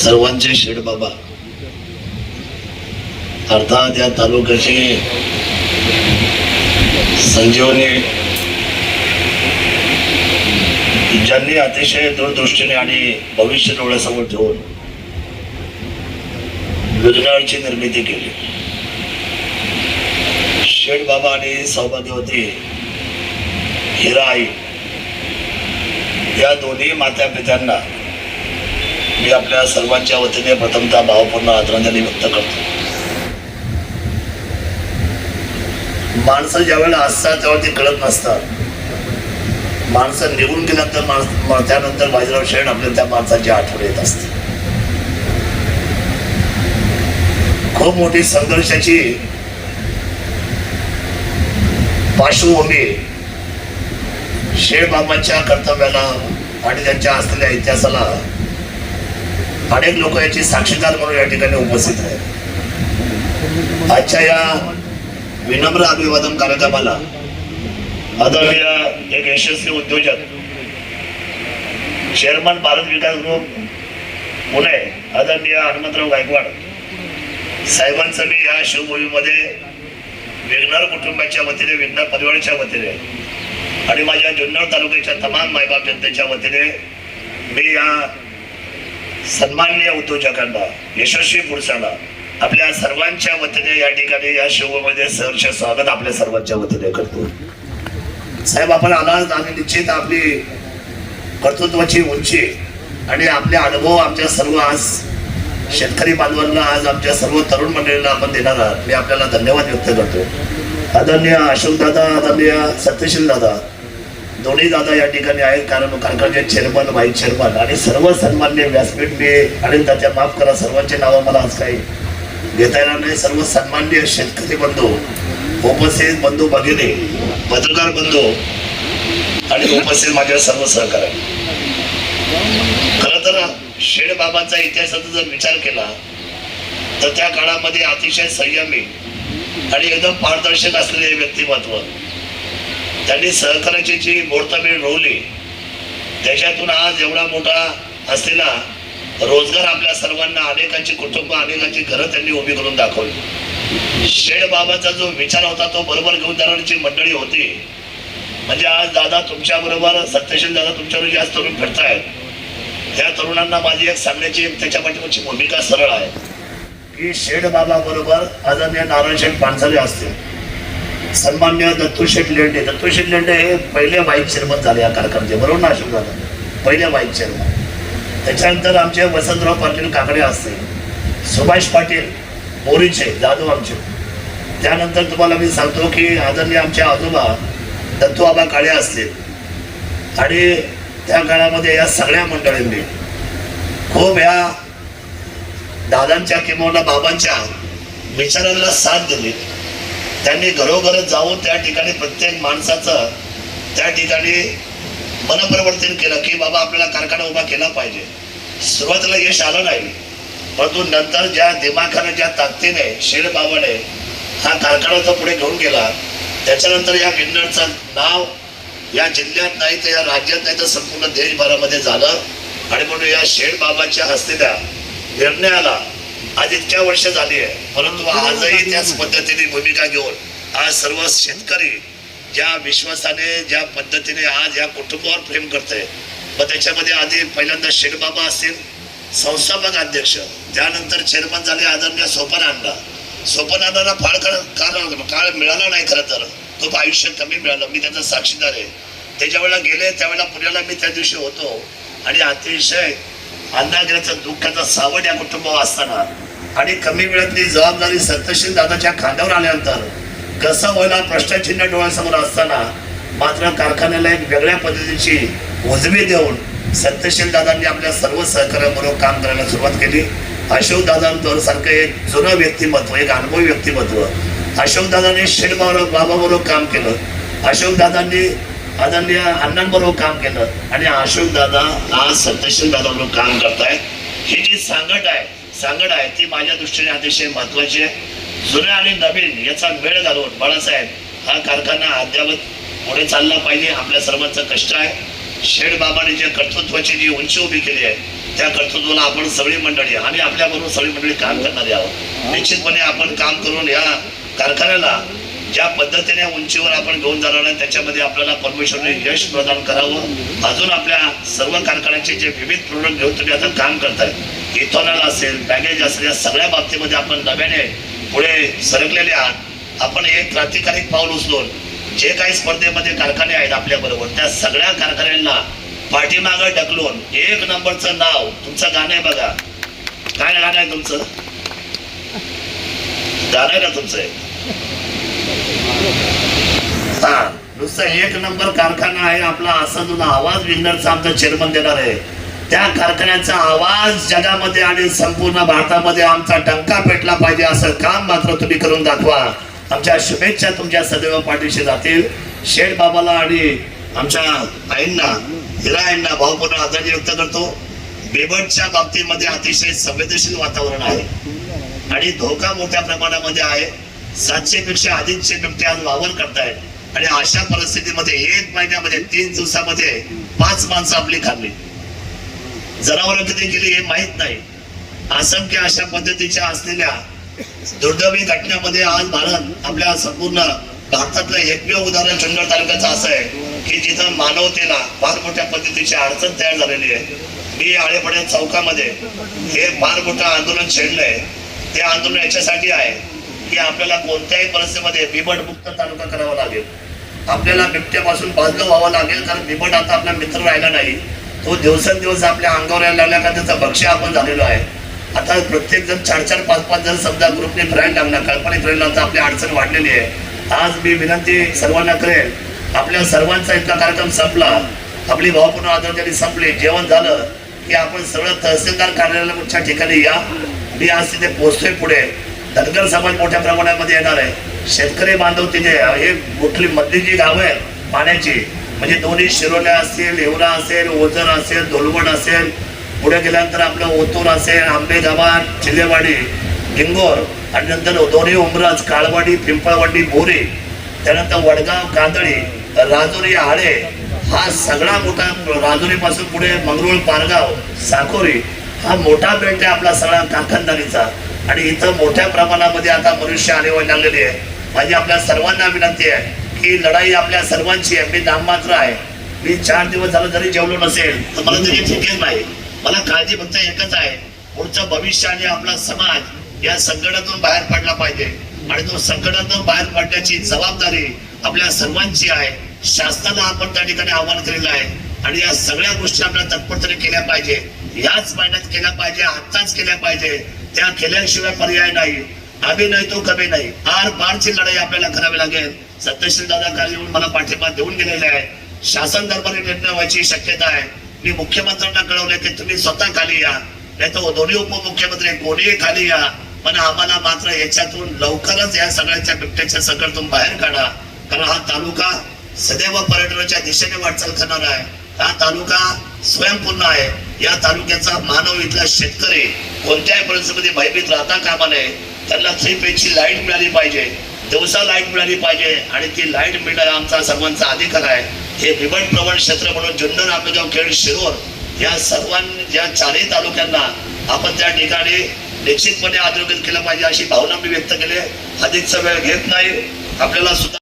सर्वांचे शेड बाबा. अर्थात या तालुक्याचे संजीवनी ज्यांनी अतिशय दूरदृष्टीने आणि भविष्य डोळ्यासमोर ठेवून विघ्नाची निर्मिती केली. शेठ बाबा आणि सौभाग्यवती आई. या दोन्ही मात्या पित्यांना मी आपल्या सर्वांच्या वतीने प्रथमतः भावपूर्ण आदरांजली व्यक्त करतो. माणसं ज्यावेळेला असतात तेव्हा ते कळत नसतात. माणसं निघून गेल्यानंतर माणस त्यानंतर बाजीराव शेण आपल्या त्या माणसाची आठवण येत असते. खूप मोठी संघर्षाची पार्श्वभूमी शेण बाबांच्या कर्तव्याला आणि त्यांच्या असलेल्या इतिहासाला अनेक लोक याची साक्षीदार म्हणून या ठिकाणी उपस्थित आहेत. आजच्या या विनम्र अभिवादन कार्यक्रमाला आदरणीय एक यशस्वी उद्योजक चेअरमन भारत विकास ग्रुप पुणे आदरणीय हनुमंतराव गायकवाड साहेबांचं मी या शिवभूमीमध्ये विघ्नर कुटुंबाच्या वतीने विघ्नर परिवाराच्या वतीने आणि माझ्या जुन्नर तालुक्याच्या तमाम मायबाप जनतेच्या वतीने मी या सन्मान्य उद्योजकांना यशस्वी पुरुषाला आपल्या सर्वांच्या वतीने या ठिकाणी या शिवमध्ये सहर्ष स्वागत आपल्या सर्वांच्या वतीने करतो. साहेब आपण आलात आणि निश्चित आपली कर्तृत्वाची उंची आणि आपले अनुभव आमच्या सर्व आज शेतकरी बांधवांना आज आमच्या सर्व तरुण मंडळींना आपण देणार आहात. मी आपल्याला धन्यवाद व्यक्त करतो. आदरणीय अशोक दादा आदरणीय सत्यशील दादा दोन्ही दादा या ठिकाणी आहेत. कारण कारखान्याचे चेअरमन व्हाईस चेअरमन आणि सर्व सन्मान्य व्यासपीठ मी आणि त्याच्या माफ करा सर्वांचे नावं मला आज काही घेता येणार नाही. सर्व सन्मान्य शेतकरी बंधू उपस्थित बंधू भगिनी पत्रकार बंधू आणि उपस्थित माझ्या सर्व सहकारी खर तर शेड बाबांचा इतिहासाचा जर विचार केला तर त्या काळामध्ये अतिशय संयमी आणि एकदम पारदर्शक असलेले व्यक्तिमत्व त्यांनी सहकार्याची जी मुहूर्तमेढ रोवली त्याच्यातून आज एवढा मोठा असलेला रोजगार आपल्या सर्वांना अनेकांची कुटुंब अनेकांची घरं त्यांनी उभी करून दाखवली. शेड बाबाचा जो विचार होता तो बरोबर घेऊन जाणारी मंडळी होती. म्हणजे आज दादा तुमच्या बरोबर सत्यशील दादा तुमच्यावर जास्त तरुण फिरतायत त्या तरुणांना माझी एक सांगण्याची एक त्याच्या पाठीमागची भूमिका सरळ आहे. की शेड बाबा बरोबर आदरणीय नारायण शेठ पानसरे असतील. सन्मान्य दत्तूशेठ लेंडे. दत्तूशेठ लेंडे हे पहिले व्हाईस चेअरमन झाले या कारखान्याचे बरोबर नाशिक झालं पहिले व्हाईस चेअरमन त्याच्यानंतर आमचे वसंतराव पाटील काकडे असतील सुभाष पाटील मोरीचे जाधव आमचे. त्यानंतर तुम्हाला मी सांगतो की आदरणीय आमच्या आजोबा दत्तूआबा काळे असतील आणि त्या काळामध्ये या सगळ्या मंडळींनी खूप ह्या दादांच्या किंवा बाबांच्या विचारांना साथ दिली. त्यांनी घरोघर जाऊन त्या ठिकाणी प्रत्येक माणसाचं त्या ठिकाणी मनपरिवर्तन केलं की बाबा आपल्याला कारखाना उभा केला पाहिजे. सुरुवातीला यश आलं नाही. परंतु नंतर ज्या दिमाखाने ज्या ताकदीने शेड बाबाने हा कारखाना पुढे घेऊन गेला त्याच्यानंतर या किन्नरचं नाव या जिल्ह्यात नाही तर या राज्यात नाही तर संपूर्ण देशभरामध्ये झालं. आणि म्हणून या शेठ बाबाच्या हस्तेल्या निर्णयाला आज इतक्या वर्ष झाली आहे. परंतु आजही त्याच पद्धतीने भूमिका घेऊन आज सर्व शेतकरी ज्या विश्वासाने ज्या पद्धतीने आज या कुटुंबावर प्रेम करते मग त्याच्यामध्ये आधी पहिल्यांदा शेठबाबा असतील संस्थापक अध्यक्ष त्यानंतर चेअरमन झाले आदरणीय सोपन अण्णा. सोपन अण्णांना फार काळ काळ काळ मिळाला नाही खरं तर. खूप आयुष्य कमी मिळालं मी त्याचा साक्षीदार आहे. त्याच्या वेळेला गेले त्यावेळेला पुण्याला मी त्या दिवशी होतो. आणि अतिशय अन्नाग्राचं दुःखाचा सावट या कुटुंबावर असताना आणि कमी वेळातली जबाबदारी सत्यशील दादाच्या खांद्यावर आल्यानंतर कसं व्हायला प्रश्नचिन्ह डोळ्यासमोर असताना मात्र कारखान्याला एक वेगळ्या पद्धतीची उजवी देऊन सत्यशील दादांनी आपल्या सर्व सहकार्याबरोबर काम करायला सुरुवात केली. अशोक दादांवर सारखं एक जुनं व्यक्तिमत्व एक अनुभवी व्यक्तिमत्व. अशोक दादांनी शेठ बाबाबरोबर काम केलं. अशोक दादांनी आदरणीय अण्णांबरोबर काम केलं. आणि अशोक दादा आज सत्यशील दादा बरोबर काम करताय ही जी सांगड आहे सांगड आहे ती माझ्या दृष्टीने अतिशय महत्वाची आहे. जुन्या आणि नवीन याचा मेळ घालून बाळासाहेब हा कारखाना अद्यावत पुढे चालला पाहिजे आपल्या सर्वांचं कष्ट आहे. शेड बाबाने जे कर्तृत्वाची जी उंची उभी केली आहे त्या कर्तृत्वाला आपण सगळी मंडळी आणि आपल्याबरोबर सगळी मंडळी काम करणारी आहोत. निश्चितपणे आपण काम करून या कारखान्याला ज्या पद्धतीने उंचीवर आपण घेऊन जाणार आहे त्याच्यामध्ये आपल्याला परमेश्वरने यश प्रदान करावं. अजून आपल्या सर्व कारखान्याचे जे विविध प्रोडक्ट घेऊन तुम्ही आता काम करताय इथॉनॉल असेल बॅगेज असेल या सगळ्या बाबतीमध्ये आपण नव्याने पुढे सरकलेले आहात. आपण एक क्रांतिकारी पाऊल उचलून जे काही स्पर्धेमध्ये कारखाने आहेत आपल्या बरोबर त्या सगळ्या कारखान्यांना पाठीमागं ढकलून एक नंबरचं नाव तुमचं गाणं आहे बघा. काय गाणं आहे तुमचं? गाणं आहे ना तुमचं? हा नुसतं एक नंबर कारखाना आहे आपला असा जो आवाज विंगरचा आमचा चेअरमन देणार आहे. त्या कारखान्याचा आवाज जगामध्ये आणि संपूर्ण भारतामध्ये आमचा डंका पेटला पाहिजे असं काम मात्र तुम्ही करून दाखवा. आमच्या शुभेच्छा तुमच्या सदैव पाठीशी जातील. शेठ बाबाला आणि आमच्या आईंना हिरा आईंना भावपूर्ण आदर व्यक्त करतो. बेबटच्या बाबतीमध्ये अतिशय संवेदनशील वातावरण आहे. आणि धोका मोठ्या प्रमाणामध्ये आहे. सातशे पेक्षा अधिकशे बिबटे आज वावर करतायत. आणि अशा परिस्थितीमध्ये एक महिन्यामध्ये तीन दिवसामध्ये पाच माणसं आपली खाल्ली. जनावर किती गेली हे माहीत नाही. असंख्य अशा पद्धतीच्या असलेल्या दुर्दैवी घटनेमध्ये आज भारत आपल्या संपूर्ण भारतातलं एकमेव उदाहरण चंदगड तालुक्याचं असं आहे की जिथं मानवतेला फार मोठ्या पद्धतीची अडचण तयार झालेली आहे. मी आळेपड्या चौकामध्ये हे फार मोठं आंदोलन छेडलंय. ते आंदोलन याच्यासाठी आहे. की आपल्याला कोणत्याही परिस्थितीमध्ये बिबटमुक्त तालुका करावा लागेल. आपल्याला बिबट्यापासून बाजलं व्हावं लागेल कारण बिबट आता आपला मित्र राहिला नाही. तो दिवसेंदिवस आपल्या अंगावर यायला लागला का त्याचा भक्ष्य आपण झालेलो आहे. आता प्रत्येक जण चार चार पाच पाच जण समजा ग्रुपने फिरायला लागला कल्पने फिरायला आता आपली अडचण वाढलेली आहे. आज मी विनंती सर्वांना करेल आपल्या सर्वांचा इतका कार्यक्रम संपला. आपली भावपूर्ण आदरांजली संपली. जेवण झालं की आपण सगळं तहसीलदार कार्यालयाच्या ठिकाणी या. मी आज तिथे पोहोचतोय पुढे. धनगर समाज मोठ्या प्रमाणामध्ये येणार आहे. शेतकरी बांधव तिथे हे कुठली मधली जी गावं आहेत पाण्याची म्हणजे दोन्ही शिरोल्या असतील हिवरा असेल ओझर असेल धोलवड असेल पुढे गेल्यानंतर आपलं ओतूर असेल आंबेगावान चिलेवाडी हिंगोर आणि नंतर दोन्ही उमराज काळवाडी पिंपळवाडी बोरी त्यानंतर वडगाव कांदळी राजुरी आळे हा सगळा मोठा राजुरीपासून पुढे मंगरुळ पारगाव साकोरी हा मोठा बेल्ट आहे आपला सगळा कारखानदारीचा. आणि इथं मोठ्या प्रमाणामध्ये आता मनुष्य आले व्हायला लागलेली आहे. माझी आपल्या सर्वांना विनंती आहे की लढाई आपल्या सर्वांची आहे. मी नाममात्र आहे. मी चार दिवस झालं जरी जेवलो नसेल तर मला तरी चुकेल नाही. मला काळजी फक्त एकच आहे. पुढचं भविष्य आणि आपला समाज या संकटातून बाहेर पडला पाहिजे. आणि तो संकटातून बाहेर पडण्याची जबाबदारी आपल्या सर्वांची आहे. शासनाला आपण त्या ठिकाणी आव्हान केलेलं आहे. आणि या सगळ्या गोष्टी आपल्या तत्परतेने केल्या पाहिजे. याच महिन्यात केल्या पाहिजे आत्ताच केल्या पाहिजे. त्या केल्याशिवाय पर्याय नाही. आम्ही नाही तो कमी नाही. आर पारची लढाई आपल्याला करावी लागेल. सत्यशील दादा काल येऊन मला पाठिंबा देऊन गेलेले आहे. शासन दरबारी निर्णय व्हायची शक्यता आहे. मी मुख्यमंत्र्यांना कळवले की तुम्ही स्वतः खाली या. नाही तर दोन्ही उपमुख्यमंत्री कोणीही खाली या. पण आम्हाला मात्र याच्यातून लवकरच या सगळ्याच्या बिबट्याच्या संकटातून बाहेर काढा. कारण हा तालुका सदैव पर्यटनाच्या दिशेने वाटचाल करणार आहे. हा तालुका स्वयंपूर्ण आहे. या तालुक्याचा मानव इथला शेतकरी कोणत्याही परिस्थितीमध्ये भयभीत राहता कामा नये. त्यांना थ्री पेजची लाइट मिळाली पाहिजे. दिवसा लाइट मिळाली पाहिजे आणि ती लाइट मिळणं आमचा सर्वांचा अधिकार आहे. हे बिबट प्रवण क्षेत्र म्हणून जुन्नर आंबेगाव खेड शिरोर या सर्वांनी या चारही तालुक्यांना आपण त्या ठिकाणी निश्चितपणे आदरोग्य केलं पाहिजे अशी भावना मी व्यक्त केली अधिकचा वेळ घेत नाही. आपल्याला सुद्धा